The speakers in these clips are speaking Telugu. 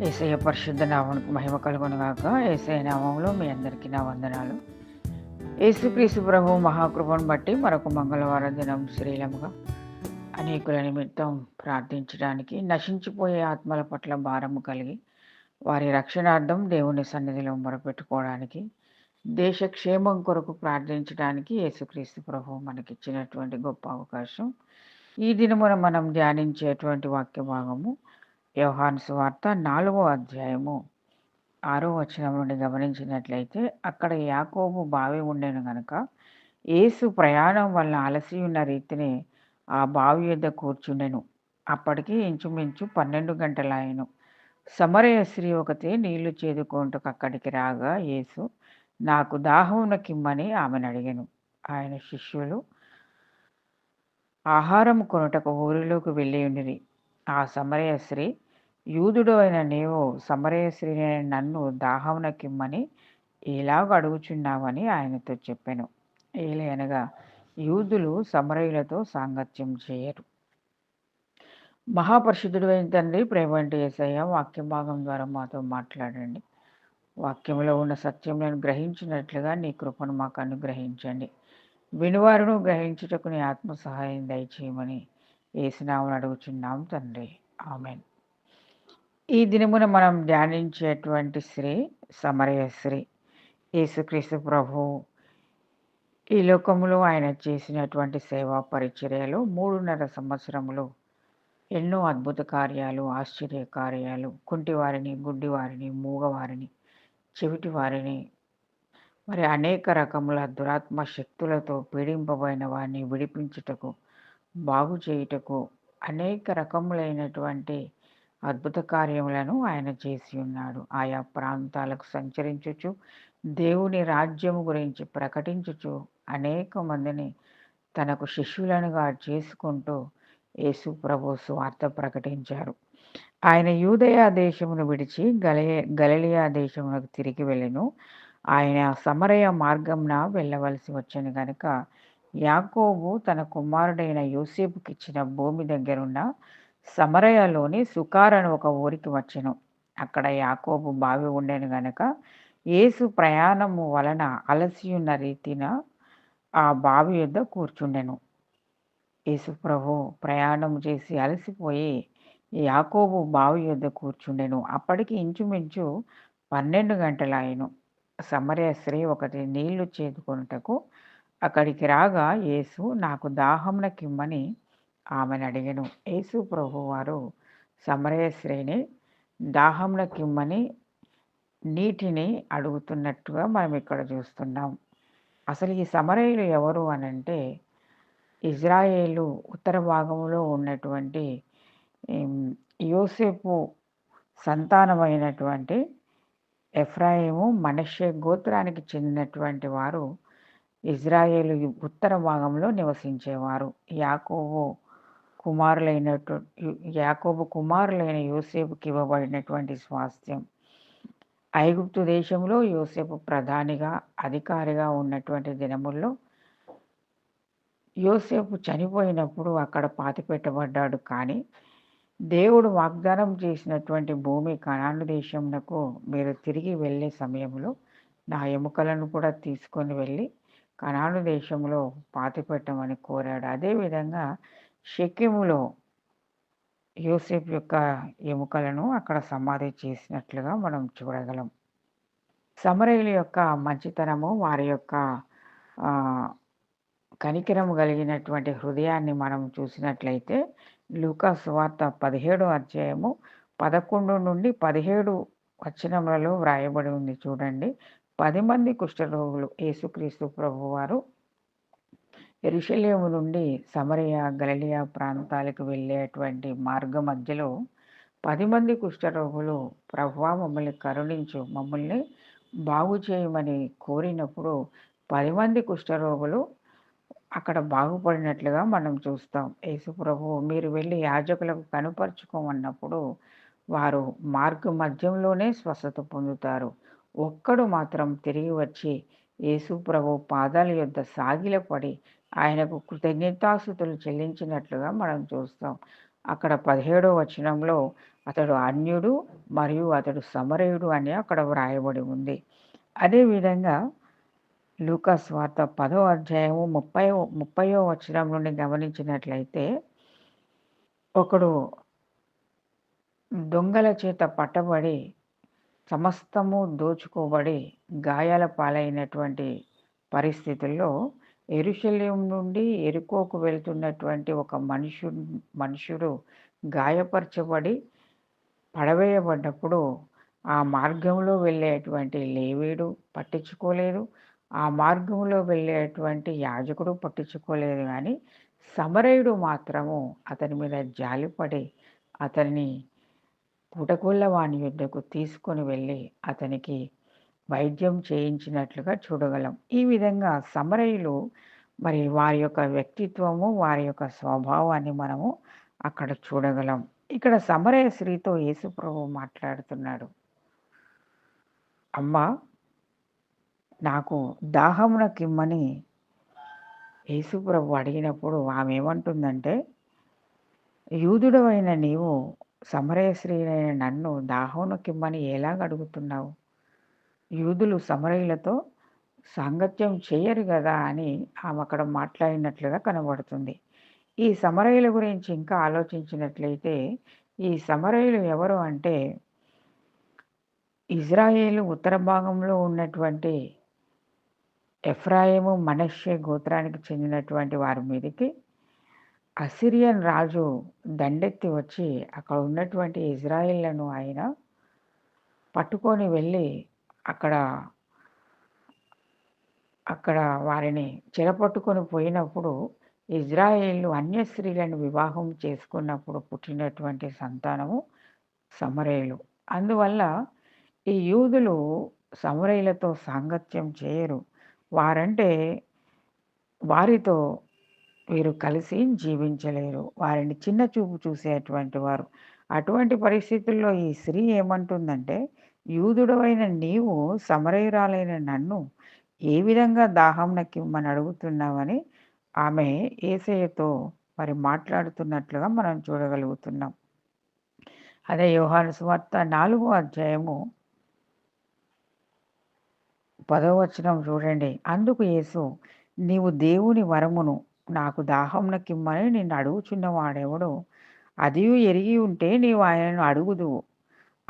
ఏసయ పరిశుద్ధ నామకు మహిమ కలుగునుగాక. ఏసయ నామంలో మీ అందరికీ నా వందనాలు. యేసుక్రీస్తు ప్రభు మహాకృపను బట్టి మరొక మంగళవారం దినం శ్రీలముగా అనేకుల నిమిత్తం ప్రార్థించడానికి నశించిపోయే ఆత్మల పట్ల భారము కలిగి వారి రక్షణార్థం దేవుని సన్నిధిలో మొరపెట్టుకోవడానికి దేశక్షేమం కొరకు ప్రార్థించడానికి యేసుక్రీస్తు ప్రభు మనకిచ్చినటువంటి గొప్ప అవకాశం. ఈ దినమున మనం ధ్యానించేటువంటి వాక్య భాగము యోహాను సువార్త నాలుగో అధ్యాయము ఆరో వచనం నుండి గమనించినట్లయితే అక్కడ యాకోబు బావి ఉండేను గనుక యేసు ప్రయాణం వల్ల అలసి ఉన్న రీతిని ఆ బావి యొద్ద కూర్చుండెను. అప్పటికి ఇంచుమించు పన్నెండు గంటలాయను సమరయ స్త్రీ ఒకతే నీళ్ళు చేదుకుంటూ అక్కడికి రాగా యేసు నాకు దాహమున కిమ్మని ఆమెను అడిగాను. ఆయన శిష్యులు ఆహారం కొనుటకు ఊరిలోకి వెళ్ళి ఉండిరి. ఆ సమరయ స్త్రీ యూదుడు అయిన నీవు సమరయ నన్ను దాహమునకిమ్మని ఎలాగ అడుగుచున్నావని ఆయనతో చెప్పాను. ఏలయనగా యూదులు సమరయులతో సాంగత్యం చేయరు. మహాపరిశుద్ధుడు అయిన తండ్రి ప్రేమంటి ఏసయ్య వాక్య భాగం ద్వారా మాతో మాట్లాడండి. వాక్యంలో ఉన్న సత్యములను గ్రహించినట్లుగా నీ కృపను మాకు అనుగ్రహించండి. వినువారును గ్రహించుటకు నీ ఆత్మ సహాయం దయచేయమని ఏసునామని అడుగుచున్నాం తండ్రి. ఆమెన్. ఈ దినమున మనం ధ్యానించేటువంటి శ్రీ సమరయశ్రీ యేసుక్రీస్తు ప్రభు. ఈ లోకంలో ఆయన చేసినటువంటి సేవా పరిచర్యలు మూడున్నర సంవత్సరములు ఎన్నో అద్భుత కార్యాలు ఆశ్చర్య కార్యాలు. కుంటివారిని గుడ్డివారిని మూగవారిని చెవిటివారిని మరి అనేక రకముల దురాత్మ శక్తులతో పీడింపబడిన వారిని విడిపించుటకు బాగు చేయుటకు అనేక రకములైనటువంటి అద్భుత కార్యములను ఆయన చేసి ఉన్నాడు. ఆయా ప్రాంతాలకు సంచరించుచు దేవుని రాజ్యము గురించి ప్రకటించుచు అనేక మందిని తనకు శిష్యులనుగా చేసుకుంటూ యేసు ప్రభు స్వార్థ ప్రకటించారు. ఆయన యూదయ దేశమును విడిచి గలయ గలలియా దేశమునకు తిరిగి వెళ్ళను. ఆయన సమరయ మార్గంన వెళ్ళవలసి వచ్చిన కనుక యాకోబు తన కుమారుడైన యోసేపుకి ఇచ్చిన భూమి దగ్గరున్న సమరయలోని సుకారను ఒక ఊరికి వచ్చెను. అక్కడ యాకోబు బావి ఉండేను గనక యేసు ప్రయాణము వలన అలసి ఉన్న రీతిన ఆ బావి యొద్ద కూర్చుండెను. యేసు ప్రభు ప్రయాణం చేసి అలసిపోయి యాకోబు బావి యొద్ద కూర్చుండెను. అప్పటికి ఇంచుమించు పన్నెండు గంటలాయను సమరయ స్త్రీ ఒకటి నీళ్ళు చేదుకొనుటకు అక్కడికి రాగా యేసు నాకు దాహంన ఆమెను అడిగను. యేసు ప్రభు వారు సమరయ స్త్రీని కిమ్మని నీటిని అడుగుతున్నట్టుగా మనం ఇక్కడ చూస్తున్నాం. అసలు ఈ సమరయులు ఎవరు అనంటే ఇజ్రాయేలు ఉత్తర భాగంలో ఉన్నటువంటి యోసేపు సంతానమైనటువంటి ఎఫ్రాయిము మనషే గోత్రానికి చెందినటువంటి వారు ఇజ్రాయేలు ఉత్తర భాగంలో నివసించేవారు. యాకోబు కుమారులైనటు యాకోబు కుమారులైన యోసేపుకి ఇవ్వబడినటువంటి స్వాస్థ్యం. ఐగుప్తు దేశంలో యోసేపు ప్రధానిగా అధికారిగా ఉన్నటువంటి దినముల్లో యోసేపు చనిపోయినప్పుడు అక్కడ పాతిపెట్టబడ్డాడు. కానీ దేవుడు వాగ్దానం చేసినటువంటి భూమి కణాను దేశంకు మీరు తిరిగి వెళ్ళే సమయంలో నా ఎముకలను కూడా తీసుకొని వెళ్ళి కణాను దేశంలో పాతిపెట్టమని కోరాడు. అదేవిధంగా షెకెములో యూసేఫ్ యొక్క ఎముకలను అక్కడ సమాధి చేసినట్లుగా మనం చూడగలం. సమరయుల యొక్క మంచితనము వారి యొక్క కనికిరము కలిగినటువంటి హృదయాన్ని మనం చూసినట్లయితే లూకా సువార్త పదిహేడు అధ్యాయము పదకొండు నుండి పదిహేడు వచనములలో వ్రాయబడి ఉంది చూడండి. పది మంది కుష్ఠరోగులు యేసుక్రీస్తు ప్రభువారు ఎరుషలేము నుండి సమరయ గలలియా ప్రాంతాలకు వెళ్ళేటువంటి మార్గ మధ్యలో పది మంది కుష్ఠరోగులు ప్రభువా మమ్మల్ని కరుణించు మమ్మల్ని బాగు చేయమని కోరినప్పుడు పది మంది కుష్ఠరోగులు అక్కడ బాగుపడినట్లుగా మనం చూస్తాం. యేసు ప్రభు మీరు వెళ్ళి యాజకులకు కనుపరుచుకోమన్నప్పుడు వారు మార్గ మధ్యంలోనే స్వస్థత పొందుతారు. ఒక్కడు మాత్రం తిరిగి వచ్చి యేసు ప్రభు పాదాల యొద్ద సాగిలపడి ఆయనకు కృతజ్ఞతాస్థుతులు చెల్లించినట్లుగా మనం చూస్తాం. అక్కడ పదిహేడో వచనంలో అతడు అన్యుడు మరియు అతడు సమరయుడు అని అక్కడ వ్రాయబడి ఉంది. అదేవిధంగా లూకాస్ వార్త పదో అధ్యాయము ముప్పై ముప్పయో వచనం నుండి గమనించినట్లయితే ఒకడు దొంగల చేత పట్టబడి సమస్తము దోచుకోబడి గాయాల పాలైనటువంటి పరిస్థితుల్లో ఎరుశల్యం నుండి ఎరుకోకు వెళ్తున్నటువంటి ఒక మనుషుడు మనుషుడు గాయపరచబడి పడవేయబడ్డప్పుడు ఆ మార్గంలో వెళ్ళేటువంటి లేవీడు పట్టించుకోలేదు. ఆ మార్గంలో వెళ్ళేటువంటి యాజకుడు పట్టించుకోలేదు కానీ సమరయుడు మాత్రము అతని మీద జాలిపడి అతన్ని పుటకుళ్ళ వాని యుద్ధకు తీసుకొని వెళ్ళి అతనికి వైద్యం చేయించినట్లుగా చూడగలం. ఈ విధంగా సమరయులు మరి వారి యొక్క వ్యక్తిత్వము వారి యొక్క స్వభావాన్ని మనము అక్కడ చూడగలం. ఇక్కడ సమరయ స్త్రీతో యేసుప్రభు మాట్లాడుతున్నాడు. అమ్మ నాకు దాహమున కిమ్మని యేసుప్రభు అడిగినప్పుడు ఆమె ఏమంటుందంటే యూదుడవైన నీవు సమరయ స్త్రీలైన నన్ను దాహమున కిమ్మని ఎలాగ అడుగుతున్నావు యూదులు సమరయులతో సాంగత్యం చేయరు కదా అని ఆమె అక్కడ మాట్లాడినట్లుగా కనబడుతుంది. ఈ సమరయుల గురించి ఇంకా ఆలోచించినట్లయితే ఈ సమరయులు ఎవరు అంటే ఇజ్రాయేలు ఉత్తర భాగంలో ఉన్నటువంటి ఎఫ్రాయిము మనష్య గోత్రానికి చెందినటువంటి వారి మీదకి అసిరియన్ రాజు దండెత్తి వచ్చి అక్కడ ఉన్నటువంటి ఇజ్రాయిళ్ళను ఆయన పట్టుకొని వెళ్ళి అక్కడ అక్కడ వారిని చెరపట్టుకొని పోయినప్పుడు ఇజ్రాయేళ్ళు అన్య స్త్రీలను వివాహం చేసుకున్నప్పుడు పుట్టినటువంటి సంతానము సమరయులు. అందువల్ల ఈ యూదులు సమరయులతో సాంగత్యం చేయరు. వారంటే వారితో వీరు కలిసి జీవించలేరు. వారిని చిన్న చూపు చూసేటువంటి వారు. అటువంటి పరిస్థితుల్లో ఈ స్త్రీ ఏమంటుందంటే యూదుడవైన నీవు సమరయురాలైన నన్ను ఏ విధంగా దాహం నక్కిమ్మని అడుగుతున్నావని ఆమె ఏసయ్యతో మరి మాట్లాడుతున్నట్లుగా మనం చూడగలుగుతున్నాం. అదే యోహాను సువార్త నాలుగో అధ్యాయము పదవచనం చూడండి. అందుకు యేసు నీవు దేవుని వరమును నాకు దాహం నక్కిమ్మని నిన్ను అడుగుచున్నవాడెవడో అది ఎరిగి ఉంటే నీవు ఆయనను అడుగుదువు.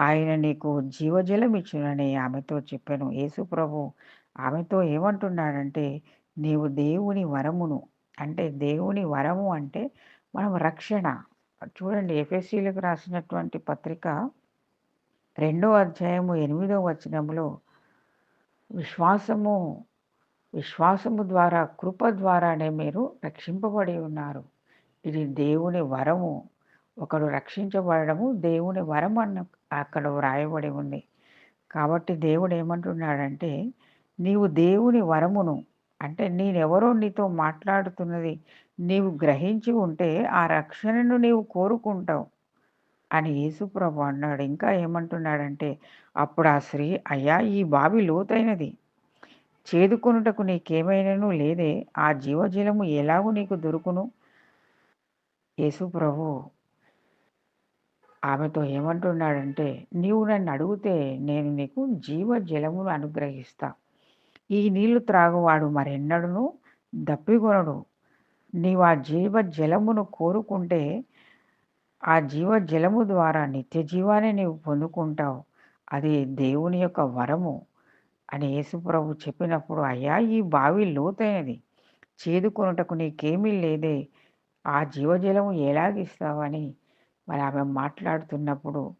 ఆయన నీకు జీవజలం ఇచ్చునని ఆమెతో చెప్పాను. యేసు ప్రభు ఆమెతో ఏమంటున్నాడంటే నీవు దేవుని వరమును అంటే దేవుని వరము అంటే మనం రక్షణ. చూడండి ఎఫ్ఎస్సీలకు రాసినటువంటి పత్రిక రెండో అధ్యాయము ఎనిమిదో వచనంలో విశ్వాసము విశ్వాసము ద్వారా కృప ద్వారానే మీరు రక్షింపబడి ఉన్నారు. ఇది దేవుని వరము. ఒకడు రక్షించబడము దేవుని వరం అన్న అక్కడ వ్రాయబడి ఉంది. కాబట్టి దేవుడు ఏమంటున్నాడంటే నీవు దేవుని వరమును అంటే నేనెవరో నీతో మాట్లాడుతున్నది నీవు గ్రహించి ఉంటే ఆ రక్షణను నీవు కోరుకుంటావు అని యేసుప్రభు అన్నాడు. ఇంకా ఏమంటున్నాడంటే అప్పుడు ఆ స్త్రీ అయ్యా ఈ బావి లోతైనది. చేదుకొనుటకు నీకేమైనను లేదే. ఆ జీవజలము ఎలాగూ నీకు దొరుకును? యేసుప్రభు ఆమెతో ఏమంటున్నాడంటే నీవు నన్ను అడిగితే నేను నీకు జీవజలమును అనుగ్రహిస్తా. ఈ నీళ్ళు త్రాగువాడు మరెన్నడను దప్పికొనడు. నీవు ఆ జీవ జలమును కోరుకుంటే ఆ జీవ జలము ద్వారా నిత్య జీవాన్ని నీవు పొందుకుంటావు. అది దేవుని యొక్క వరము అని యేసుప్రభు చెప్పినప్పుడు అయ్యా ఈ బావి లోతైనది. చేదుకొనుటకు నీకేమీ లేదే. ఆ జీవజలము ఎలాగిస్తావని మరి ఆమె మాట్లాడుతున్నప్పుడు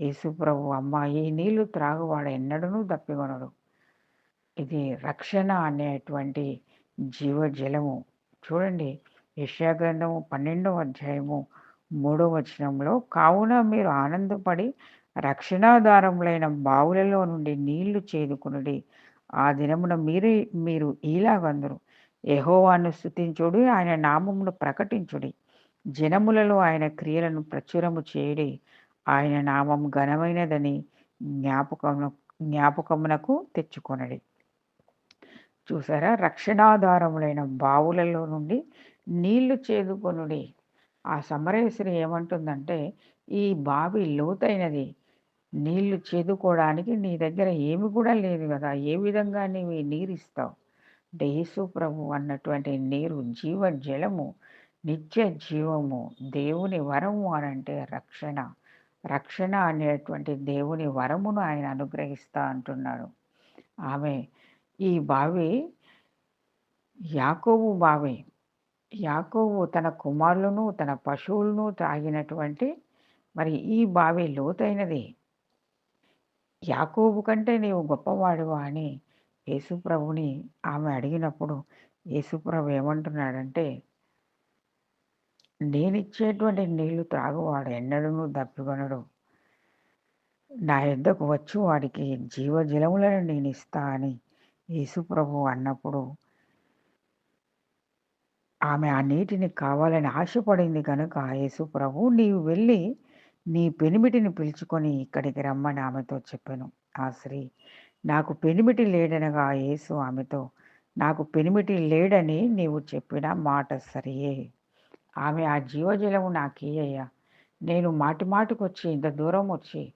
యేసుప్రభు అమ్మ ఈ నీళ్ళు త్రాగువాడు ఎన్నడూ తప్పికొనడు. ఇది రక్షణ అనేటువంటి జీవజలము. చూడండి యశాగ్రంథము పన్నెండవ అధ్యాయము మూడవ వచనంలో కావున మీరు ఆనందపడి రక్షణాధారములైన బావులలో నుండి నీళ్ళు చేదుకునుడి. ఆ దినమున మీరే మీరు ఇలాగందరు యహోవాను స్థుతించుడి ఆయన నామమును ప్రకటించుడి. జనములలో ఆయన క్రియలను ప్రచురము చేయడి. ఆయన నామం ఘనమైనదని జ్ఞాపకము జ్ఞాపకమునకు తెచ్చుకొనడి. చూసారా? రక్షణాధారములైన బావులలో నుండి నీళ్ళు చేదుకొనుడి. ఆ సమరేశ్వరి ఏమంటుందంటే ఈ బావి లోతైనది. నీళ్ళు చేదుకోవడానికి నీ దగ్గర ఏమి కూడా లేదు కదా. ఏ విధంగా నీవు నీరు ఇస్తావు? అంటే యేసు ప్రభు అన్నటువంటి నీరు జీవ జలము. నిత్య జీవము దేవుని వరము అని అంటే రక్షణ. రక్షణ అనేటువంటి దేవుని వరమును ఆయన అనుగ్రహిస్తా అంటున్నాడు. ఆమె ఈ బావి యాకోబు బావి. యాకోబు తన కుమారులను తన పశువులను తాగినటువంటి మరి ఈ బావి లోతైనది. యాకోబు కంటే నీవు గొప్పవాడువా అని యేసుప్రభుని ఆమె అడిగినప్పుడు యేసుప్రభు ఏమంటున్నాడంటే నేనిచ్చేటువంటి నీళ్ళు త్రాగువాడు ఎన్నడూ దప్పికొనడు. నా యుద్ధకు వచ్చి వాడికి జీవజలములను నేను ఇస్తా అని యేసుప్రభు అన్నప్పుడు ఆమె ఆ నీటిని కావాలని ఆశపడింది కనుక యేసుప్రభు నీవు వెళ్ళి నీ పెనిమిటిని పిలుచుకొని ఇక్కడికి రమ్మని ఆమెతో చెప్పాను. ఆ స్త్రీ నాకు పెనిమిటి లేడనగా యేసు ఆమెతో నాకు పెనిమిటి లేడని నీవు చెప్పిన మాట సరియే. ఆమె ఆ జీవజలము నాకేయ్యా. నేను మాటి మాటికొచ్చి ఇంత దూరం వచ్చి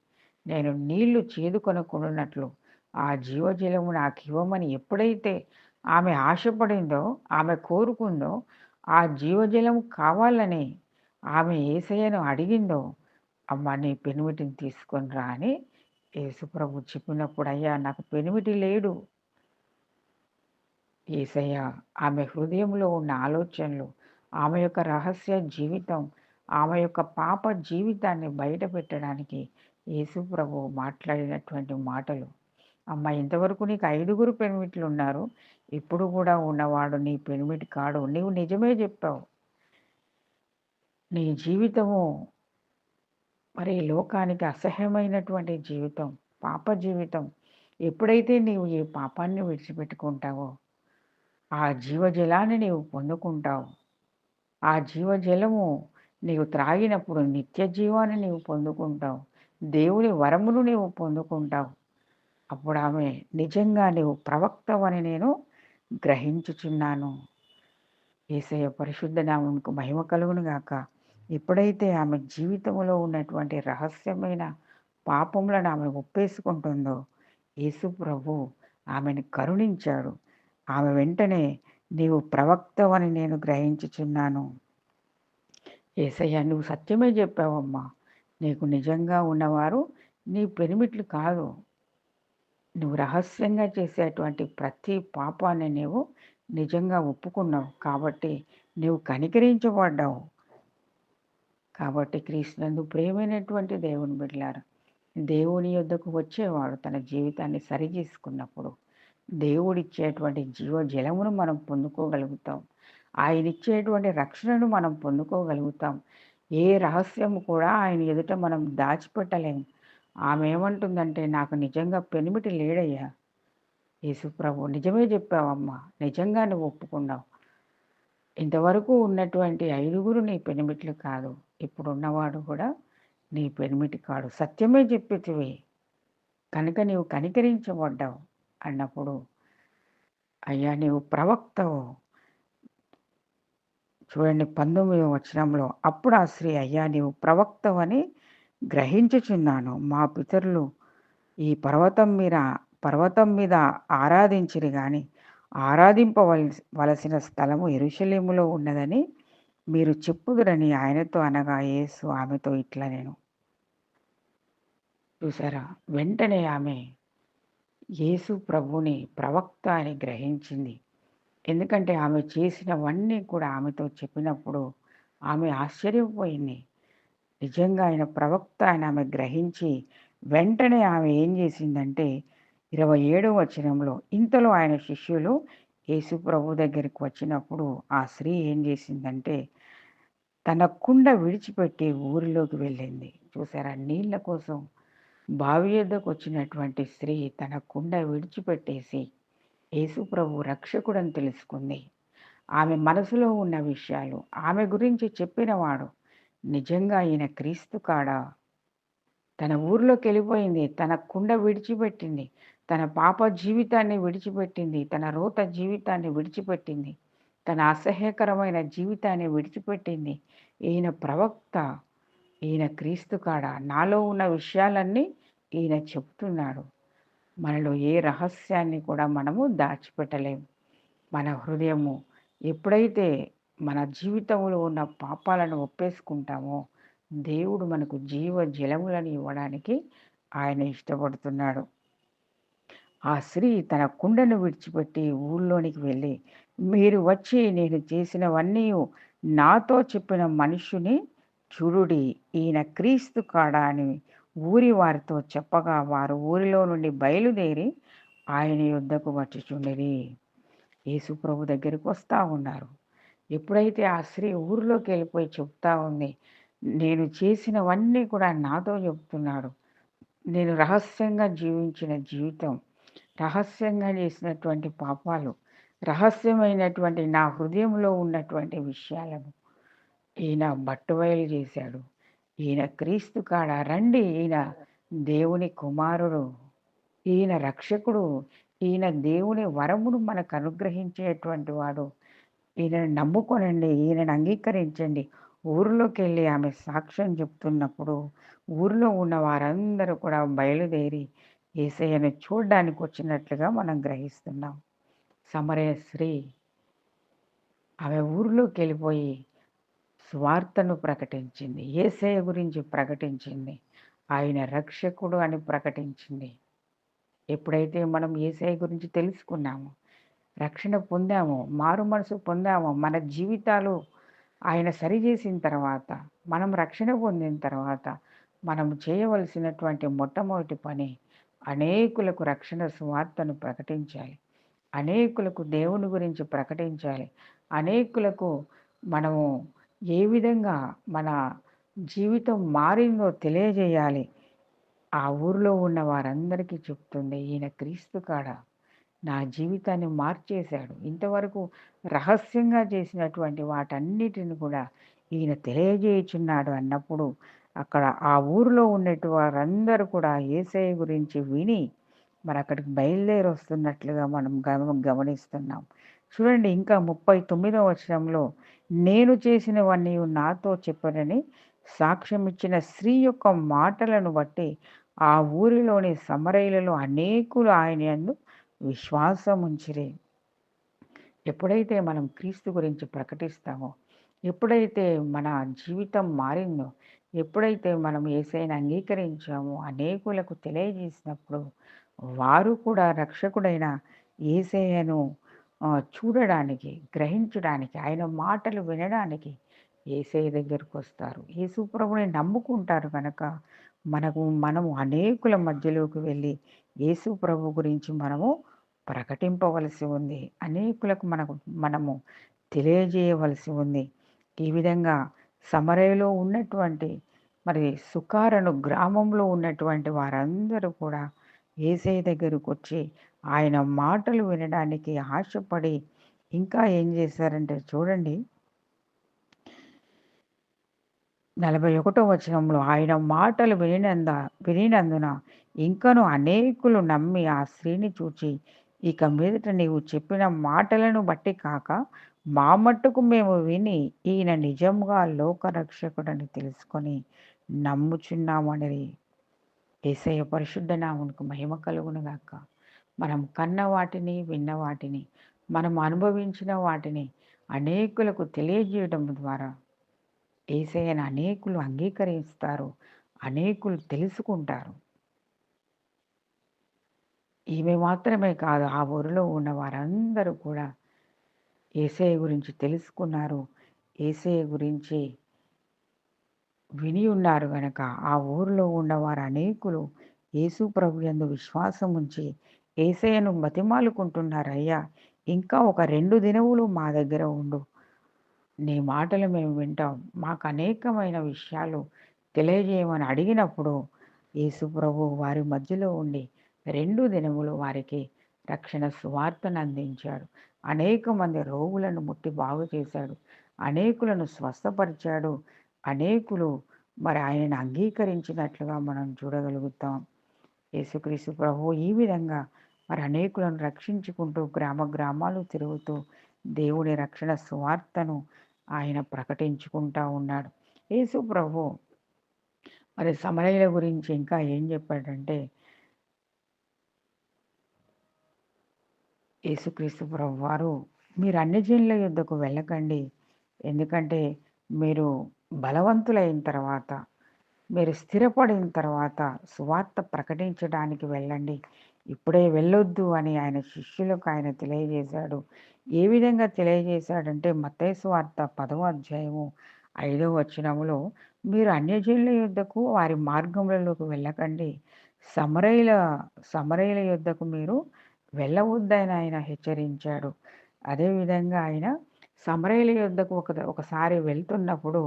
నేను నీళ్ళు చేదుకొనుకున్నట్లు ఆ జీవజలము నాకు ఇవ్వమని ఎప్పుడైతే ఆమె ఆశపడిందో ఆమె కోరుకుందో ఆ జీవజలము కావాలని ఆమె ఏసయ్యను అడిగిందో అమ్మ నీ పెనిమిటిని తీసుకొని రా అని యేసుప్రభు చెప్పినప్పుడు అయ్యా నాకు పెనిమిటి లేడు. ఏసయ్య ఆమె హృదయంలో ఉన్న ఆలోచనలు ఆమె యొక్క రహస్య జీవితం ఆమె యొక్క పాప జీవితాన్ని బయట పెట్టడానికి యేసు ప్రభు మాట్లాడినటువంటి మాటలు. అమ్మ ఇంతవరకు నీకు ఐదుగురు పెనిమిట్లు ఉన్నారు. ఇప్పుడు కూడా ఉన్నవాడు నీ పెనిమిటి కాడు. నీవు నిజమే చెప్పావు. నీ జీవితము మరి లోకానికి అసహ్యమైనటువంటి జీవితం పాప జీవితం. ఎప్పుడైతే నీవు ఈ పాపాన్ని విడిచిపెట్టుకుంటావో ఆ జీవజలాన్ని నీవు పొందుకుంటావు. ఆ జీవజలము నీవు త్రాగినప్పుడు నిత్య జీవాన్ని నీవు పొందుకుంటావు. దేవుని వరమును నీవు పొందుకుంటావు. అప్పుడు ఆమె నిజంగా నీవు ప్రవక్తవని నేను గ్రహించుచున్నాను. ఏసయ పరిశుద్ధ నామకు మహిమ కలుగును గాక. ఎప్పుడైతే ఆమె జీవితంలో ఉన్నటువంటి రహస్యమైన పాపములను ఆమె ఒప్పేసుకుంటుందో యేసు ప్రభు ఆమెను కరుణించాడు. ఆమె వెంటనే నీవు ప్రవక్తవని నేను గ్రహించుచున్నాను. ఏసయ్య నువ్వు సత్యమే చెప్పావమ్మా. నీకు నిజంగా ఉన్నవారు నీ పెనిమిట్లు కాదు. నువ్వు రహస్యంగా చేసేటువంటి ప్రతి పాపాన్ని నీవు నిజంగా ఒప్పుకున్నావు. కాబట్టి నువ్వు కనికరించబడ్డావు. కాబట్టి క్రీస్తునందు ప్రేమైనటువంటి దేవుని బిడ్డలారు దేవుని యొద్దకు వచ్చేవాడు తన జీవితాన్ని సరిచేసుకున్నప్పుడు దేవుడిచ్చేటువంటి జీవ జలమును మనం పొందుకోగలుగుతాం. ఆయన ఇచ్చేటువంటి రక్షణను మనం పొందుకోగలుగుతాం. ఏ రహస్యము కూడా ఆయన ఎదుట మనం దాచిపెట్టలేము. ఆమె ఏమంటుందంటే నాకు నిజంగా పెనిమిటి లేడయ్యా. యేసుప్రభు నిజమే చెప్పావమ్మా. నిజంగా నువ్వు ఒప్పుకున్నావు. ఇంతవరకు ఉన్నటువంటి ఐదుగురు నీ పెనిమిట్లు కాదు. ఇప్పుడు ఉన్నవాడు కూడా నీ పెనిమిటి కాడు. సత్యమే చెప్పితివి. కనుక నీవు కనికరించబడ్డావు. అన్నప్పుడు అయ్యా నీవు ప్రవక్తవు. చూడండి పంతొమ్మిది వచనంలో అప్పుడు ఆ స్త్రీ అయ్యా నీవు ప్రవక్తవని గ్రహించుచున్నాను. మా పితరులు ఈ పర్వతం మీద పర్వతం మీద ఆరాధించిరి కానీ ఆరాధింపవలసిన వలసిన స్థలము ఎరుశలేములో ఉన్నదని మీరు చెప్పుదురని ఆయనతో అనగా యేసు ఆమెతో ఇట్లా నేను. చూసారా? వెంటనే ఆమె యేసు ప్రభుని ప్రవక్త అని గ్రహించింది. ఎందుకంటే ఆమె చేసినవన్నీ కూడా ఆమెతో చెప్పినప్పుడు ఆమె ఆశ్చర్యపోయింది. నిజంగా ఆయన ప్రవక్త అని ఆమె గ్రహించి వెంటనే ఆమె ఏం చేసిందంటే ఇరవై ఏడవ వచనంలో ఇంతలో ఆయన శిష్యులు యేసు ప్రభు దగ్గరికి వచ్చినప్పుడు ఆ స్త్రీ ఏం చేసిందంటే తన కుండ విడిచిపెట్టి ఊరిలోకి వెళ్ళింది. చూసారా? నీళ్ళ కోసం బావి యొద్దకు వచ్చినటువంటి స్త్రీ తన కుండ విడిచిపెట్టేసి యేసుప్రభు రక్షకుడని తెలుసుకుంది. ఆమె మనసులో ఉన్న విషయాలు ఆమె గురించి చెప్పినవాడు నిజంగా ఈయన క్రీస్తు కాడా? తన ఊర్లోకి వెళ్ళిపోయింది తన కుండ విడిచిపెట్టింది తన పాప జీవితాన్ని విడిచిపెట్టింది తన రోత జీవితాన్ని విడిచిపెట్టింది తన అసహ్యకరమైన జీవితాన్ని విడిచిపెట్టింది. ఈయన ప్రవక్త ఈయన క్రీస్తు కాడ? నాలో ఉన్న విషయాలన్నీ ఈయన చెప్తున్నాడు. మనలో ఏ రహస్యాన్ని కూడా మనము దాచిపెట్టలేము మన హృదయము ఎప్పుడైతే మన జీవితంలో ఉన్న పాపాలను ఒప్పేసుకుంటామో దేవుడు మనకు జీవ జలములను ఇవ్వడానికి ఆయన ఇష్టపడుతున్నాడు. ఆ స్త్రీ తన కుండను విడిచిపెట్టి ఊళ్ళోనికి వెళ్ళి మీరు వచ్చి నేను చేసినవన్నీ నాతో చెప్పిన మనుషుని చూడుడి ఈయన క్రీస్తు కాడా అని ఊరి వారితో చెప్పగా వారు ఊరిలో నుండి బయలుదేరి ఆయన యుద్ధకు వచ్చుచుండేది యేసు ప్రభు దగ్గరికి వస్తూ ఉన్నారు. ఎప్పుడైతే ఆ స్త్రీ ఊరిలోకి వెళ్ళిపోయి చెప్తా ఉంది నేను చేసినవన్నీ కూడా నాతో చెప్తున్నాడు. నేను రహస్యంగా జీవించిన జీవితం రహస్యంగా చేసినటువంటి పాపాలు రహస్యమైనటువంటి నా హృదయంలో ఉన్నటువంటి విషయాలను ఈయన బట్టుబయలు చేశాడు. ఈయన క్రీస్తు కాడ? రండి ఈయన దేవుని కుమారుడు ఈయన రక్షకుడు ఈయన దేవుని వరమును మనకు అనుగ్రహించేటువంటి వాడు. ఈయనను నమ్ముకొనండి ఈయనను అంగీకరించండి. ఊరిలోకి వెళ్ళి ఆమె సాక్ష్యం చెప్తున్నప్పుడు ఊరిలో ఉన్న వారందరూ కూడా బయలుదేరి ఏసయ్యను చూడడానికి వచ్చినట్లుగా మనం గ్రహిస్తున్నాం. సమరయ స్త్రీ ఆమె ఊరిలోకి వెళ్ళిపోయి స్వార్థను ప్రకటించింది. ఏసయ గురించి ప్రకటించింది. ఆయన రక్షకుడు అని ప్రకటించింది. ఎప్పుడైతే మనం ఏసఐ గురించి తెలుసుకున్నామో రక్షణ పొందామో మారు మనసు పొందామో మన జీవితాలు ఆయన సరిచేసిన తర్వాత మనం రక్షణ పొందిన తర్వాత మనం చేయవలసినటువంటి మొట్టమొదటి పని అనేకులకు రక్షణ సువార్తను ప్రకటించాలి. అనేకులకు దేవుని గురించి ప్రకటించాలి. అనేకులకు మనము ఏ విధంగా మన జీవితం మారిందో తెలియజేయాలి. ఆ ఊరిలో ఉన్న వారందరికీ చెప్తుంది ఈయన క్రీస్తు కాడ? నా జీవితాన్ని మార్చేశాడు. ఇంతవరకు రహస్యంగా చేసినటువంటి వాటన్నిటిని కూడా ఈయన తెలియజేయుచున్నాడు అన్నప్పుడు అక్కడ ఆ ఊరిలో ఉన్నట్టు వారందరూ కూడా ఏసఐ గురించి విని మరి అక్కడికి బయలుదేరి వస్తున్నట్లుగా మనం గమ గమనిస్తున్నాం చూడండి ఇంకా ముప్పై తొమ్మిదవ వచనంలో నేను చేసినవన్నీ నాతో చెప్పనని సాక్ష్యం ఇచ్చిన స్త్రీ యొక్క మాటలను బట్టి ఆ ఊరిలోని సమరయులలో అనేకులు ఆయన అందు విశ్వాసం ఉంచిరే ఎప్పుడైతే మనం క్రీస్తు గురించి ప్రకటిస్తామో ఎప్పుడైతే మన జీవితం మారిందో ఎప్పుడైతే మనం ఏసైనా అంగీకరించామో అనేకులకు తెలియజేసినప్పుడు వారు కూడా రక్షకుడైన ఏసయ్యను చూడడానికి గ్రహించడానికి ఆయన మాటలు వినడానికి ఏసయ్య దగ్గరకు వస్తారు. యేసుప్రభుని నమ్ముకుంటారు కనుక మనకు మనము అనేకుల మధ్యలోకి వెళ్ళి యేసు ప్రభు గురించి మనము ప్రకటింపవలసి ఉంది. అనేకులకు మనకు మనము తెలియజేయవలసి ఉంది. ఈ విధంగా సమరయలో ఉన్నటువంటి మరి సుకారను గ్రామంలో ఉన్నటువంటి వారందరూ కూడా ఏసై దగ్గరకు వచ్చి ఆయన మాటలు వినడానికి ఆశపడి ఇంకా ఏం చేశారంటే చూడండి. నలభై ఒకటో వచనంలో ఆయన మాటలు వినినంద వినినందున ఇంకను అనేకులు నమ్మి ఆ స్త్రీని చూచి ఇక మీదట నీవు చెప్పిన మాటలను బట్టి కాక మా మట్టుకు మేము విని ఈయన నిజంగా లోకరక్షకుడని తెలుసుకొని నమ్ముచున్నామని ఏసయ్య పరిశుద్ధ నామునికి మహిమ కలుగునుగాక. మనం కన్న వాటిని విన్న వాటిని మనం అనుభవించిన వాటిని అనేకులకు తెలియజేయడం ద్వారా ఏసయ్యను అనేకులు అంగీకరిస్తారు అనేకులు తెలుసుకుంటారు. ఈమె మాత్రమే కాదు ఆ ఊరిలో ఉన్న వారందరూ కూడా ఏసఐ గురించి తెలుసుకున్నారు. ఏసఐ గురించి విని ఉన్నారు గనక ఆ ఊరిలో ఉన్నవారు అనేకులు యేసు ప్రభు ఎందు విశ్వాసం ఉంచి ఏసయ్యను బతిమాలుకుంటున్నారయ్యా. ఇంకా ఒక రెండు దినములు మా దగ్గర ఉండు. నీ మాటలు మేము వింటాం. మాకు అనేకమైన విషయాలు తెలియజేయమని అడిగినప్పుడు యేసు ప్రభు వారి మధ్యలో ఉండి రెండు దినములు వారికి రక్షణ సువార్తను అందించాడు. అనేక మంది రోగులను ముట్టి బాగు చేశాడు. అనేకులను స్వస్థపరిచాడు. అనేకులు మరి ఆయనను అంగీకరించినట్లుగా మనం చూడగలుగుతాం. యేసుక్రీస్తు ప్రభు ఈ విధంగా మరి అనేకులను రక్షించుకుంటూ గ్రామ గ్రామాలు తిరుగుతూ దేవుని రక్షణ సువార్తను ఆయన ప్రకటించుకుంటా ఉన్నాడు. యేసు ప్రభు మరి సమరయుల గురించి ఇంకా ఏం చెప్పాడంటే యేసుక్రీస్తు వారు మీరు అన్ని జనుల యుద్ధకు వెళ్ళకండి. ఎందుకంటే మీరు బలవంతులైన తర్వాత మీరు స్థిరపడిన తర్వాత సువార్త ప్రకటించడానికి వెళ్ళండి. ఇప్పుడే వెళ్ళొద్దు అని ఆయన శిష్యులకు ఆయన తెలియజేశాడు. ఏ విధంగా తెలియజేశాడంటే మతేసు వార్త పదవ అధ్యాయము ఐదవ వచనములో మీరు అన్యజనుల యుద్ధకు వారి మార్గములలోకి వెళ్ళకండి. సమరయుల సమరయుల యుద్ధకు మీరు వెళ్ళవద్దని ఆయన హెచ్చరించాడు. అదేవిధంగా ఆయన సమరయుల యుద్ధకు ఒక ఒకసారి వెళ్తున్నప్పుడు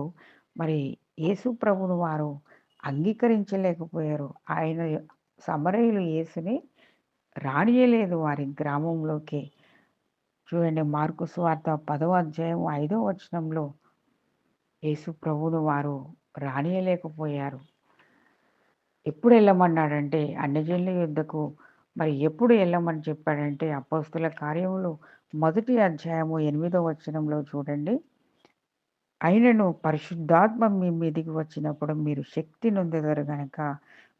మరి యేసు ప్రభును వారు అంగీకరించలేకపోయారు. ఆయన సమరయులు యేసుని రానియలేదు వారి గ్రామంలోకి. చూడండి మార్కు సువార్త పదవ అధ్యాయం ఐదో వచనంలో యేసు ప్రభును వారు రానియలేకపోయారు. ఎప్పుడు వెళ్ళమన్నాడంటే అన్నజనుల యుద్ధకు మరి ఎప్పుడు వెళ్ళమని చెప్పాడంటే అపోస్తుల కార్యములు మొదటి అధ్యాయము ఎనిమిదో వచనంలో చూడండి. అయినను పరిశుద్ధాత్మ మీ మీదికి వచ్చినప్పుడు మీరు శక్తి నొందెదరు గనక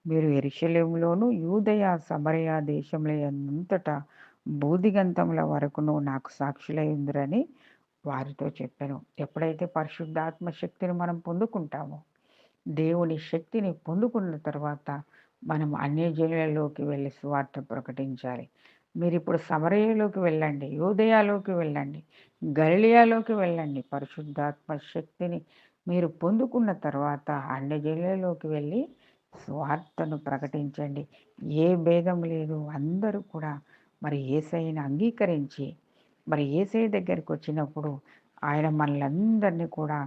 మీరు ఎరిశలేములోను యూదయ సమరయ దేశంలో అంతటా బూదిగంతముల వరకును నాకు సాక్షులై ఉందిరని వారితో చెప్పాను. ఎప్పుడైతే పరిశుద్ధాత్మ శక్తిని మనం పొందుకుంటామో దేవుని శక్తిని పొందుకున్న తర్వాత మనం అన్యజనులలోకి వెళ్ళి సువార్త ప్రకటించాలి. మీరు ఇప్పుడు సమరయలోకి వెళ్ళండి యూదయాలోకి వెళ్ళండి గలియాలోకి వెళ్ళండి. పరిశుద్ధాత్మ శక్తిని మీరు పొందుకున్న తర్వాత అన్ని వెళ్ళి స్వార్థను ప్రకటించండి. ఏ భేదం లేదు. అందరూ కూడా మరి ఏసైని అంగీకరించి మరి ఏసై దగ్గరికి వచ్చినప్పుడు ఆయన మనలందరినీ కూడా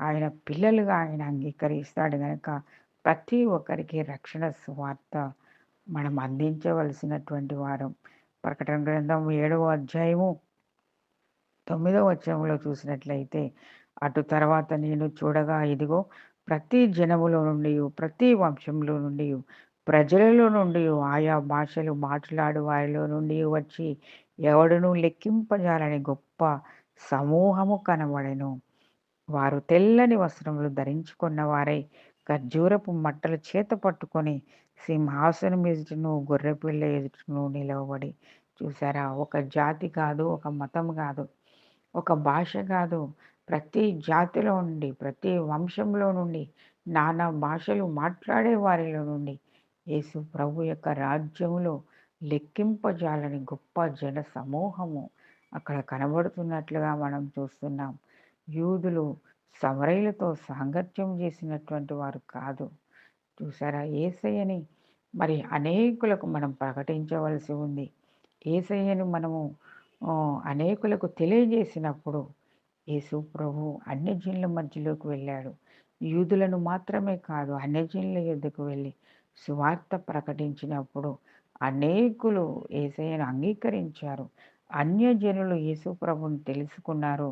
ఆయన పిల్లలుగా ఆయన అంగీకరిస్తాడు కనుక ప్రతి ఒక్కరికి రక్షణ స్వార్థ మనం అందించవలసినటువంటి వారం. ప్రకటన గ్రంథం ఏడవ అధ్యాయము తొమ్మిదవ అధ్యాయంలో చూసినట్లయితే అటు తర్వాత నేను చూడగా ఇదిగో ప్రతి జనములో నుండి ప్రతి వంశంలో నుండి ప్రజలలో నుండి ఆయా భాషలు మాట్లాడు వారిలో నుండి వచ్చి ఎవడును లెక్కింపజాలని గొప్ప సమూహము కనబడెను. వారు తెల్లని వస్త్రములు ధరించుకున్న వారై ఖర్జూరపు మట్టలు చేత పట్టుకొని సింహాసనం ఎదుటను గొర్రెపిల్ల ఎదుటను నిలవబడి చూసారా? ఒక జాతి కాదు ఒక మతం కాదు ఒక భాష కాదు ప్రతి జాతిలో నుండి ప్రతి వంశంలో నుండి నానా భాషలు మాట్లాడే వారిలో నుండి యేసు ప్రభు యొక్క రాజ్యంలో లెక్కింపజాలని గొప్ప జన సమూహము అక్కడ కనబడుతున్నట్లుగా మనం చూస్తున్నాం. యూదులు సమరయులతో సాంగత్యం చేసినటువంటి వారు కాదు. చూసారా? ఏసయ్యని మరి అనేకులకు మనం ప్రకటించవలసి ఉంది. ఏసయ్యను మనము అనేకులకు తెలియజేసినప్పుడు యేసు ప్రభు అన్యజనుల మధ్యలోకి వెళ్ళాడు. యూదులను మాత్రమే కాదు అన్యజనుల యుద్ధకు వెళ్ళి సువార్త ప్రకటించినప్పుడు అనేకులు ఏసయ్యను అంగీకరించారు. అన్యజనులు యేసు ప్రభుని తెలుసుకున్నారు.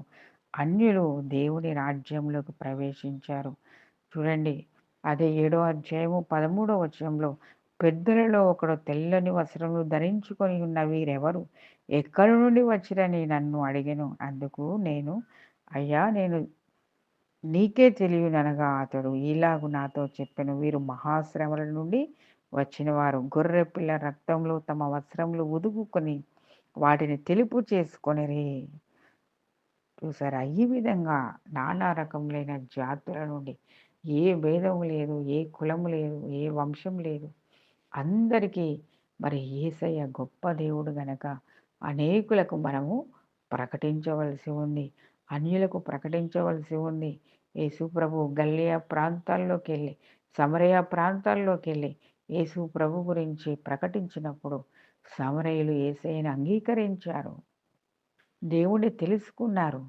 అన్యులు దేవుని రాజ్యంలోకి ప్రవేశించారు. చూడండి అదే ఏడో అధ్యాయము పదమూడో వచనంలో పెద్దలలో ఒకడు తెల్లని వస్త్రములు ధరించుకొని ఉన్న వీరెవరు? ఎక్కడి నుండి వచ్చిరని నన్ను అడిగాను. అందుకు నేను అయ్యా నేను నీకే తెలియననగా అతడు ఇలాగు నాతో చెప్పాను. వీరు మహాశ్రమల నుండి వచ్చిన వారు గొర్రె పిల్ల రక్తంలో తమ వస్త్రములు ఉదుకుకొని వాటిని తెలుపు చేసుకొని చూసారా? ఈ విధంగా నానా రకములైన జాతుల నుండి ఏ భేదం లేదు ఏ కులం లేదు ఏ వంశం లేదు. అందరికీ మరి ఏసయ్య గొప్ప దేవుడు గనక అనేకులకు మనము ప్రకటించవలసి ఉంది. అన్యులకు ప్రకటించవలసి ఉంది. యేసుప్రభు గల్లియా ప్రాంతాల్లోకి వెళ్ళి సమరయ ప్రాంతాల్లోకి వెళ్ళి యేసు ప్రభు గురించి ప్రకటించినప్పుడు సమరయులు ఏసైని అంగీకరించారు. దేవుణ్ణి తెలుసుకున్నారు.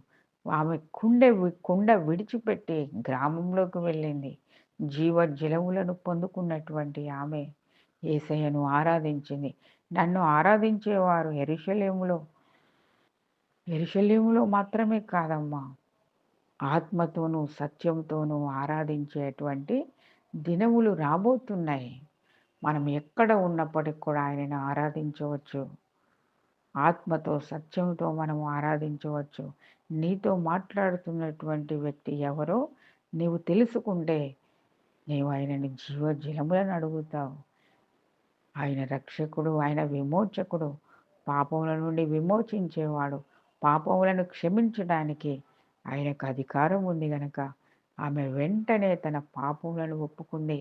ఆమె కుండె కుండ విడిచిపెట్టి గ్రామంలోకి వెళ్ళింది. జీవ జలములను పొందుకున్నటువంటి ఆమె ఏసయ్యను ఆరాధించింది. నన్ను ఆరాధించేవారు ఎరుషలేములో ఎరుశల్యంలో మాత్రమే కాదమ్మా. ఆత్మతోనూ సత్యంతోనూ ఆరాధించేటువంటి దినములు రాబోతున్నాయి. మనం ఎక్కడ ఉన్నప్పటికి కూడా ఆయనను ఆరాధించవచ్చు. ఆత్మతో సత్యంతో మనం ఆరాధించవచ్చు. నీతో మాట్లాడుతున్నటువంటి వ్యక్తి ఎవరో నీవు తెలుసుకుంటే నీవు ఆయనని జీవజలములను అడుగుతావు. ఆయన రక్షకుడు ఆయన విమోచకుడు పాపముల నుండి విమోచించేవాడు. పాపములను క్షమించడానికి ఆయనకు అధికారం ఉంది గనక ఆమె వెంటనే తన పాపములను ఒప్పుకుంది.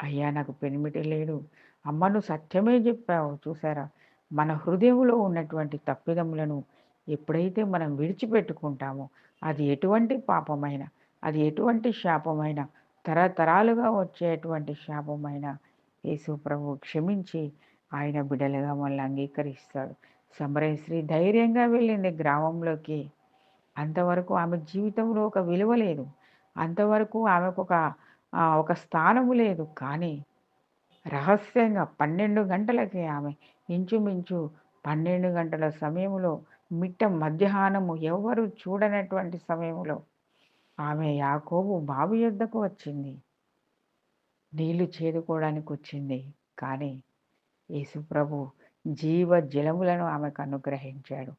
అయ్యా నాకు పెనిమిటి లేడు. అమ్మను సత్యమే చెప్పావు. చూసారా మన హృదయంలో ఉన్నటువంటి తప్పిదములను ఎప్పుడైతే మనం విడిచిపెట్టుకుంటామో అది ఎటువంటి పాపమైన అది ఎటువంటి శాపమైన తరతరాలుగా వచ్చేటువంటి శాపమైన యేసు ప్రభు క్షమించి ఆయన బిడలుగా మళ్ళీ అంగీకరిస్తాడు. సమరేశ్రీ ధైర్యంగా వెళ్ళింది గ్రామంలోకి. అంతవరకు ఆమె జీవితంలో ఒక విలువ లేదు. అంతవరకు ఆమెకు ఒక ఒక స్థానము లేదు. కానీ రహస్యంగా పన్నెండు గంటలకి ఆమె ఇంచుమించు పన్నెండు గంటల సమయంలో మిట్ట మధ్యాహ్నము ఎవరు చూడనటువంటి సమయంలో ఆమె యాకోబు బావి యొద్దకు వచ్చింది. నీళ్ళు చేదుకోవడానికి వచ్చింది కానీ యేసుప్రభు జీవ జలములను ఆమెకు అనుగ్రహించాడు.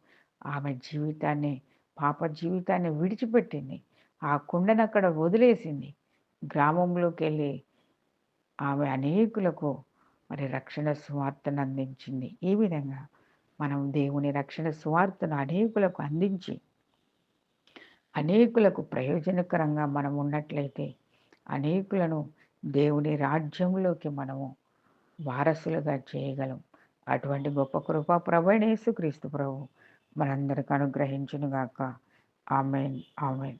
ఆమె జీవితాన్ని పాప జీవితాన్ని విడిచిపెట్టింది. ఆ కుండను అక్కడ వదిలేసింది. గ్రామంలోకి వెళ్ళి ఆమె అనేకులకు మరి రక్షణ సువార్తను అందించింది. ఈ విధంగా మనం దేవుని రక్షణ సువార్తను అనేకులకు అందించి అనేకులకు ప్రయోజనకరంగా మనం ఉన్నట్లయితే అనేకులను దేవుని రాజ్యంలోకి మనము వారసులుగా చేయగలం. అటువంటి గొప్ప కృప ప్రభైనేసు క్రీస్తు ప్రభు. మనందరికి అనుగ్రహించునుగాక. ఆమెన్. ఆమెన్.